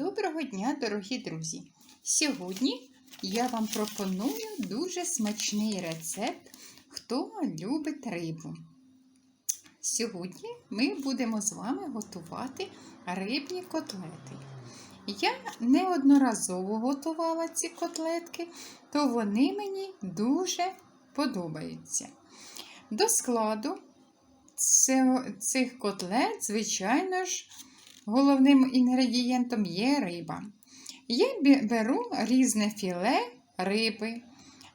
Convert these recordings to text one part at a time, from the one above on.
Доброго дня, дорогі друзі! Сьогодні я вам пропоную дуже смачний рецепт, хто любить рибу. Сьогодні ми будемо з вами готувати рибні котлети. Я неодноразово готувала ці котлетки, то вони мені дуже подобаються. До складу цих котлет, звичайно ж, головним інгредієнтом є риба. Я беру різне філе риби.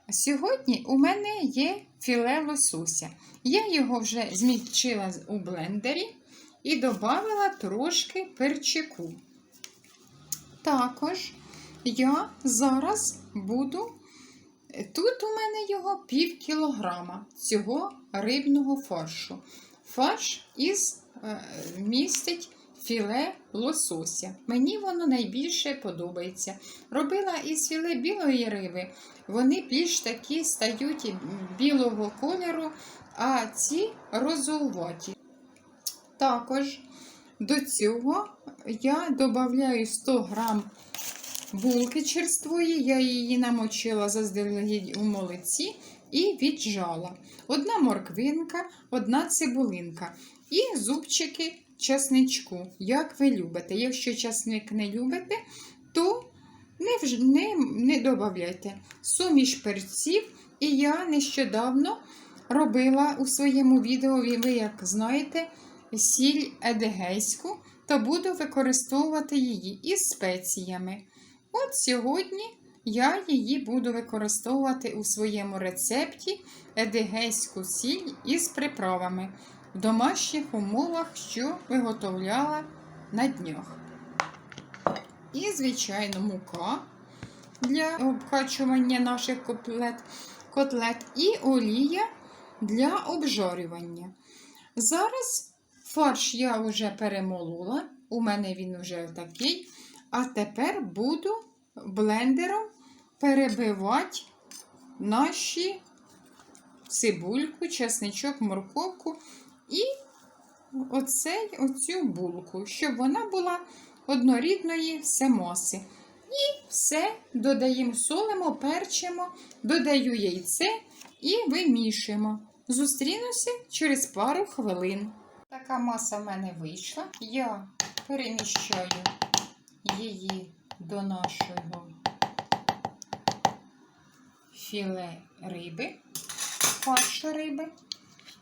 Сьогодні у мене є філе лосося. Я його вже змільчила у блендері і додала трошки перчику. Також я зараз буду. Тут у мене його пів кілограма цього рибного фаршу. Фарш із е, містить філе лосося. Мені воно найбільше подобається. Робила із філе білої риби, вони більш такі стають білого кольору, а ці розоваті. Також до цього я додаю 100 грам булки черствої, я її намочила заздалегідь у молоці і віджала. Одна морквинка, одна цибулинка і зубчики часничку, як ви любите. Якщо часник не любите, то не, не, не додавайте. Суміш перців, і я нещодавно робила у своєму відео, ви, як знаєте, сіль едегейську, то буду використовувати її із спеціями. От сьогодні я її буду використовувати у своєму рецепті едегейську сіль із приправами в домашніх умовах, що виготовляла на днях. І, звичайно, мука для обкачування наших котлет, котлет і олія для обжарювання. Зараз фарш я вже перемолола, у мене він вже такий. А тепер буду блендером перебивати наші цибульку, чесничок, морковку і оцей, оцю булку, щоб вона була однорідної все маси. І все додаємо, солимо, перчимо, додаю яйце і вимішуємо. Зустрінуся через пару хвилин. Така маса в мене вийшла. Я переміщаю її до нашого філе риби, фаршу риби.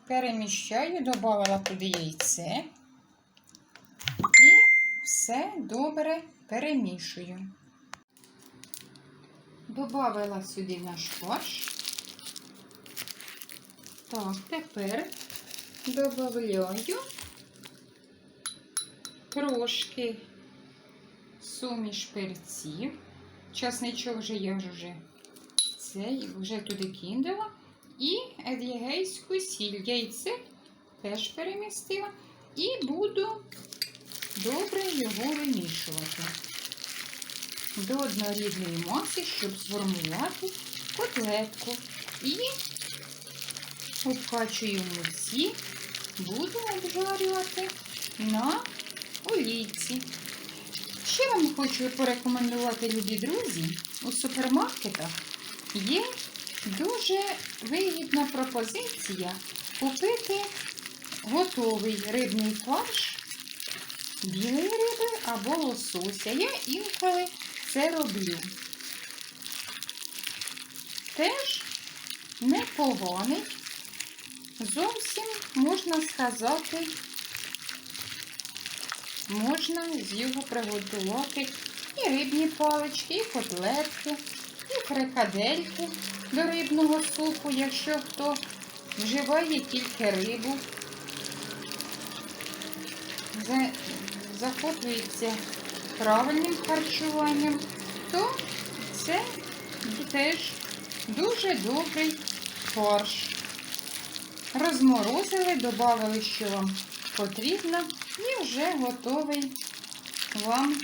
Переміщаю, додала туди яйце і все добре перемішую. Добавила сюди наш фарш. Так, тепер додаю трошки суміш перців. Часничок вже я вже цей вже туди кинула. І ед'єгейську сіль. Яйце теж перемістила. І буду добре його вимішувати до однорідної маси, щоб сформувати котлетку. І обкачую в муці, буду обжарювати на олійці. Ще вам хочу порекомендувати, любі друзі, у супермаркетах є дуже вигідна пропозиція купити готовий рибний фарш білої риби або лосося. Я інколи це роблю. Теж непоганий, зовсім можна сказати, можна з його приготувати і рибні палички, і котлетки, і фрикадельки до рибного супу, якщо хто вживає тільки рибу, захоплюється правильним харчуванням, то це теж дуже добрий фарш. Розморозили, додали, що вам потрібно, і вже готовий вам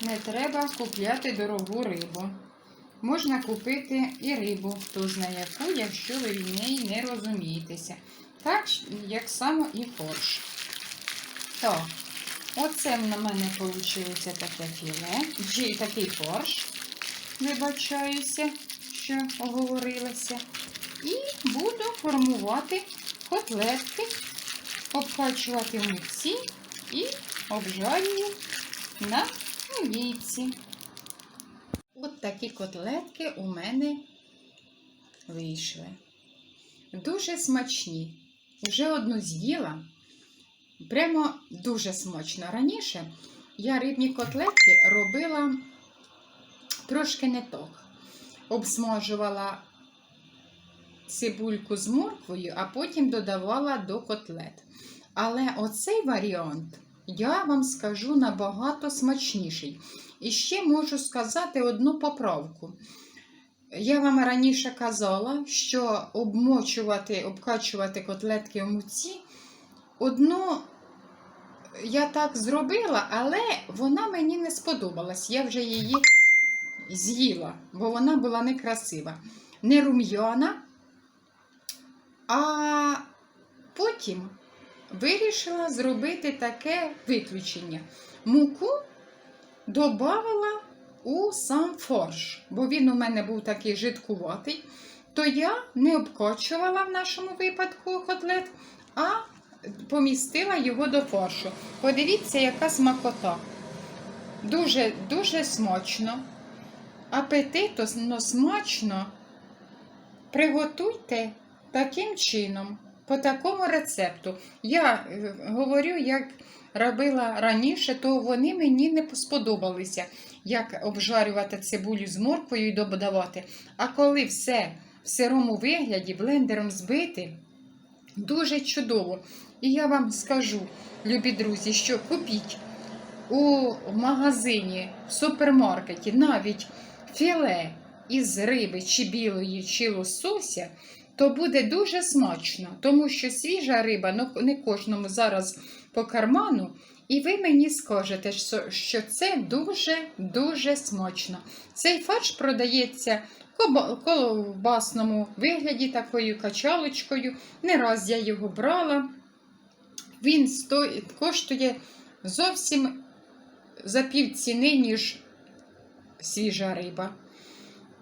не треба купляти дорогу рибу. Можна купити і рибу, хто знає яку, якщо ви в неї не розумієтеся. Так, як само і форш. Так, Оце на мене вийшло таке філе, чи такий фарш. Вибачаюся, що оговорилася. І буду формувати котлетки, обкачувати в муці і обжарюю на олійці. Такі котлетки у мене вийшли. Дуже смачні. Вже одну з'їла. Прямо дуже смачно. Раніше я рибні котлетки робила трошки не так. Обсмажувала цибульку з морквою, а потім додавала до котлет. Але оцей варіант, я вам скажу, набагато смачніший. І ще можу сказати одну поправку. Я вам раніше казала, що обмочувати, обкачувати котлетки в муці, одну я так зробила, але вона мені не сподобалась. Я вже її з'їла, бо вона була некрасива. Не рум'яна, а потім вирішила зробити таке виключення. Муку додавала у сам фарш, бо він у мене був такий жидкуватий, то я не обкочувала в нашому випадку котлет, а помістила його до фаршу. Подивіться, яка смакота. Дуже дуже смачно. Апетитно смачно. Приготуйте таким чином, по такому рецепту. Я е, говорю, як робила раніше, то вони мені не сподобалися, як обжарювати цибулю з морквою і додавати. А коли все в сирому вигляді блендером збити, дуже чудово. І я вам скажу, любі друзі, що купіть у магазині, в супермаркеті навіть філе із риби, чи білої, чи лосося, то буде дуже смачно, тому що свіжа риба, ну не кожному зараз по карману, і ви мені скажете, що- це дуже-дуже смачно. Цей фарш продається в колбасному вигляді, такою качалочкою. Не раз я його брала. Він сто... коштує зовсім за пів ціни, ніж свіжа риба.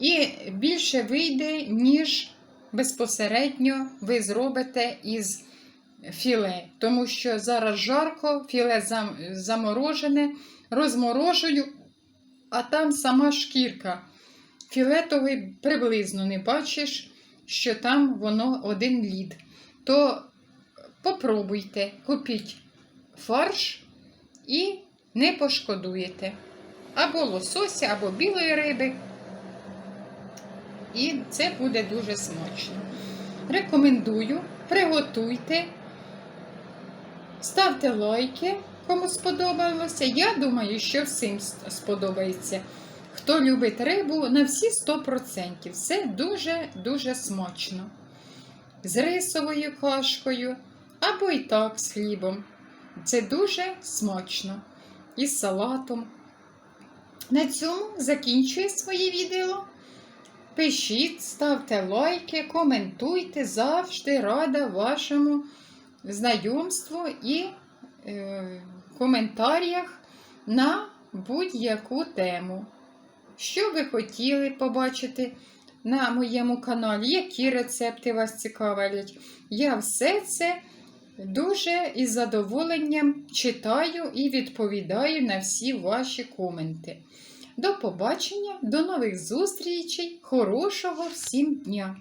І більше вийде, ніж безпосередньо ви зробите із філе. Тому що зараз жарко, філе заморожене, розморожую, а там сама шкірка. Філетовий приблизно не бачиш, що там воно один лід. То попробуйте, купіть фарш і не пошкодуєте. Або лосося, або білої риби. І це буде дуже смачно. Рекомендую, приготуйте, ставте лайки, кому сподобалося. Я думаю, що всім сподобається. Хто любить рибу, на всі 100%. Все дуже-дуже смачно. З рисовою кашкою або і так з хлібом. Це дуже смачно. І з салатом. На цьому закінчую своє відео. Пишіть, ставте лайки, коментуйте. Завжди рада вашому знайомству і е, коментарях на будь-яку тему. Що ви хотіли побачити на моєму каналі, які рецепти вас цікавлять. Я все це дуже із задоволенням читаю і відповідаю на всі ваші коменти. До побачення, до нових зустрічей, хорошого всім дня!